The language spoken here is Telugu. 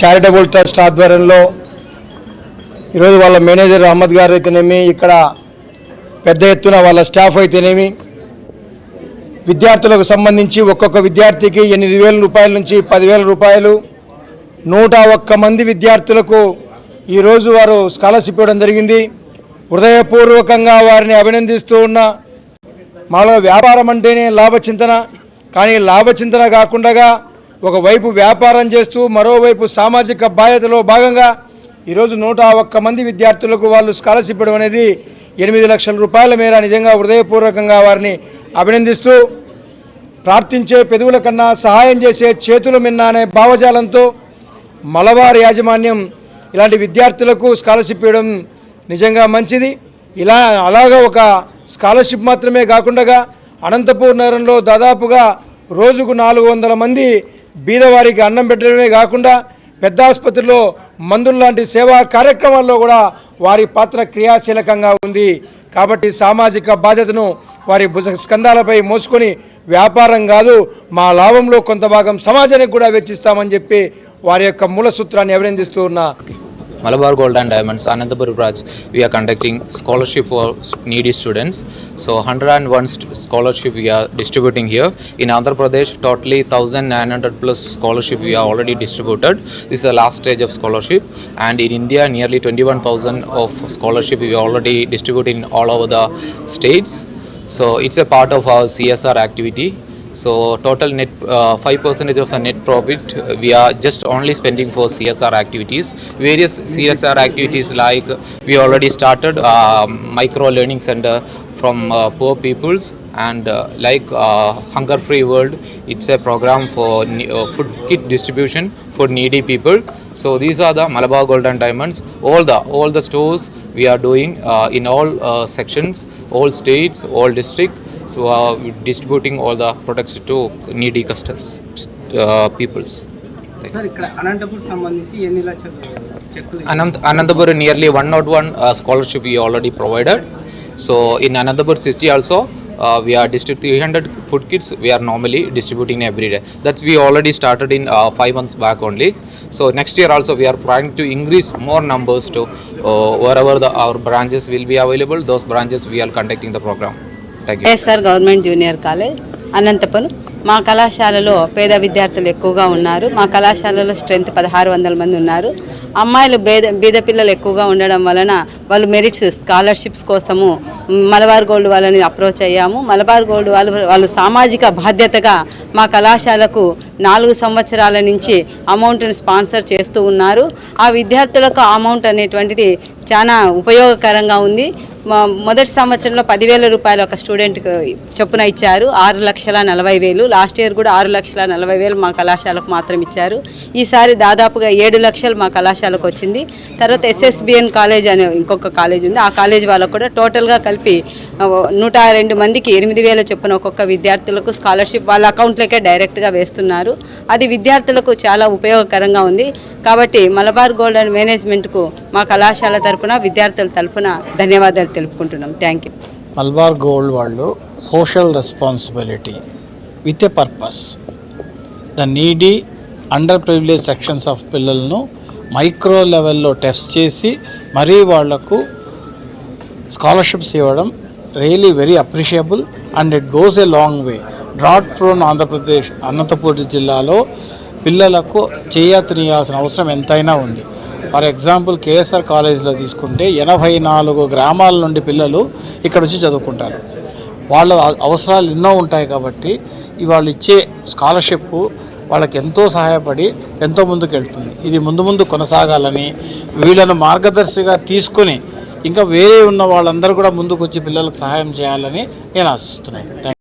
చారిటబుల్ ట్రస్ట్ ఆధ్వర్యంలో ఈరోజు వాళ్ళ మేనేజర్ అహ్మద్ గారు అయితేనేమి ఇక్కడ పెద్ద ఎత్తున వాళ్ళ స్టాఫ్ అయితేనేమి విద్యార్థులకు సంబంధించి ఒక్కొక్క విద్యార్థికి ఎనిమిది వేల రూపాయల నుంచి పదివేల రూపాయలు నూట ఒక్క మంది విద్యార్థులకు ఈరోజు వారు స్కాలర్షిప్ ఇవ్వడం జరిగింది. హృదయపూర్వకంగా వారిని అభినందిస్తూ ఉన్న మాలో వ్యాపారం అంటేనే లాభచింతన కానీ లాభచింతన కాకుండా ఒకవైపు వ్యాపారం చేస్తూ మరోవైపు సామాజిక బాధ్యతలో భాగంగా ఈరోజు నూట ఒక్క మంది విద్యార్థులకు వాళ్ళు స్కాలర్షిప్ ఇవ్వడం అనేది ఎనిమిది లక్షల రూపాయల మేర నిజంగా హృదయపూర్వకంగా వారిని అభినందిస్తూ ప్రార్థించే పెదవుల కన్నా సహాయం చేసే చేతుల మిన్న అనే భావజాలంతో మలబార్ యాజమాన్యం ఇలాంటి విద్యార్థులకు స్కాలర్షిప్ ఇవ్వడం నిజంగా మంచిది. ఇలా అలాగా ఒక స్కాలర్షిప్ మాత్రమే కాకుండా అనంతపూర్ నగరంలో దాదాపుగా రోజుకు నాలుగు వందల మంది బీదవారికి అన్నం పెట్టడమే కాకుండా పెద్ద ఆసుపత్రిలో మందులు లాంటి సేవా కార్యక్రమాల్లో కూడా వారి పాత్ర క్రియాశీలకంగా ఉంది. కాబట్టి సామాజిక బాధ్యతను వారి భుజ స్కంధాలపై మోసుకొని వ్యాపారం కాదు మా లాభంలో కొంత భాగం సమాజానికి కూడా వెచ్చిస్తామని చెప్పి వారి యొక్క మూల సూత్రాన్ని అభినందిస్తూ ఉన్నా. Malabar Gold and Diamonds, Anantapur branch, we are conducting scholarship for needy students. So 101 st- scholarship we are distributing here. In Andhra Pradesh, totally 1900 plus scholarship we are already distributed. This is the last stage of scholarship. And in India, nearly 21,000 of scholarship we already already distributing all over the states. So it's a part of our CSR activity. So total net uh, five percentage of the net profit uh, we are just only spending for CSR activities. Various CSR activities like we already started uh, micro learning center from uh, poor peoples and uh, like uh, Hunger Free World. It's a program for uh, food kit distribution for needy people. So these are the Malabar Gold and Diamonds. All the all the stores we are doing uh, in all uh, sections, all states, all district. So uh, we're distributing all the products to needy customers, uh, peoples. Sir ఇక్కడ అనంతపూర్ సంబంధించి ఎన్ని లక్షలు చెక్కులు Anand- Anandapur nearly 101 uh, scholarship we already provided. So in Anandapur city also uh, we are distributing 300 food kits we are normally distributing every day. That we already started in uh, five months back only. So next year also we are planning to increase more numbers to uh, wherever the, our branches will be available. Those branches we are conducting the program. SR government junior college Anantapuram మా కళాశాలలో పేద విద్యార్థులు ఎక్కువగా ఉన్నారు. మా కళాశాలలో స్ట్రెంత్ పదహారు వందల మంది ఉన్నారు. అమ్మాయిలు బేద బీద పిల్లలు ఎక్కువగా ఉండడం వలన వాళ్ళు మెరిట్స్ స్కాలర్షిప్స్ కోసము మలబార్ గోల్డ్ వాళ్ళని అప్రోచ్ అయ్యాము. మలబార్ గోల్డ్ వాళ్ళు వాళ్ళు సామాజిక బాధ్యతగా మా కళాశాలకు నాలుగు సంవత్సరాల నుంచి అమౌంట్ని స్పాన్సర్ చేస్తూ ఉన్నారు. ఆ విద్యార్థులకు అమౌంట్ అనేటువంటిది చాలా ఉపయోగకరంగా ఉంది. మొదటి సంవత్సరంలో పదివేల రూపాయలు ఒక స్టూడెంట్కి చొప్పున ఇచ్చారు. ఆరు లక్షల నలభై వేలు. లాస్ట్ ఇయర్ కూడా ఆరు లక్షల నలభై వేలు మా కళాశాలకు మాత్రం ఇచ్చారు. ఈసారి దాదాపుగా ఏడు లక్షలు మా కళాశాల కళాశాలకు వచ్చింది. తర్వాత ఎస్ఎస్బిఎన్ కాలేజ్ అనే ఇంకొక కాలేజ్ ఉంది. ఆ కాలేజ్ వాళ్ళకు కూడా టోటల్గా కలిపి నూట రెండు మందికి ఎనిమిది వేల చొప్పున ఒక్కొక్క విద్యార్థులకు స్కాలర్షిప్ వాళ్ళ అకౌంట్లకే డైరెక్ట్గా వేస్తున్నారు. అది విద్యార్థులకు చాలా ఉపయోగకరంగా ఉంది. కాబట్టి మలబార్ గోల్డ్ అండ్ మేనేజ్మెంట్కు మా కళాశాల తరపున విద్యార్థుల తరపున ధన్యవాదాలు తెలుపుకుంటున్నాం. థ్యాంక్ యూ మల్బార్ గోల్డ్ వాళ్ళు social responsibility with a purpose the needy under privilege sections of పిల్లలను మైక్రో లెవెల్లో టెస్ట్ చేసి మరీ వాళ్ళకు స్కాలర్షిప్స్ ఇవ్వడం really very appreciable and it goes a long way. Drought prone Andhra Pradesh Anantapur జిల్లాలో పిల్లలకు చేయతనియాల్సిన అవసరం ఎంతైనా ఉంది. ఫర్ ఎగ్జాంపుల్ కేఎస్ఆర్ కాలేజీలో తీసుకుంటే ఎనభై నాలుగు గ్రామాల నుండి పిల్లలు ఇక్కడ వచ్చి చదువుకుంటారు. వాళ్ళ అవసరాలు ఎన్నో ఉంటాయి కాబట్టి ఇవాళ ఇచ్చే స్కాలర్షిప్ వాళ్ళకి ఎంతో సహాయపడి ఎంతో ముందుకు వెళ్తుంది ఇది ముందు ముందు కొనసాగాలని వీళ్ళను మార్గదర్శిగా తీసుకుని ఇంకా వేరే ఉన్న వాళ్ళందరూ కూడా ముందుకు వచ్చి పిల్లలకు సహాయం చేయాలని నేను ఆశిస్తున్నాను. థ్యాంక్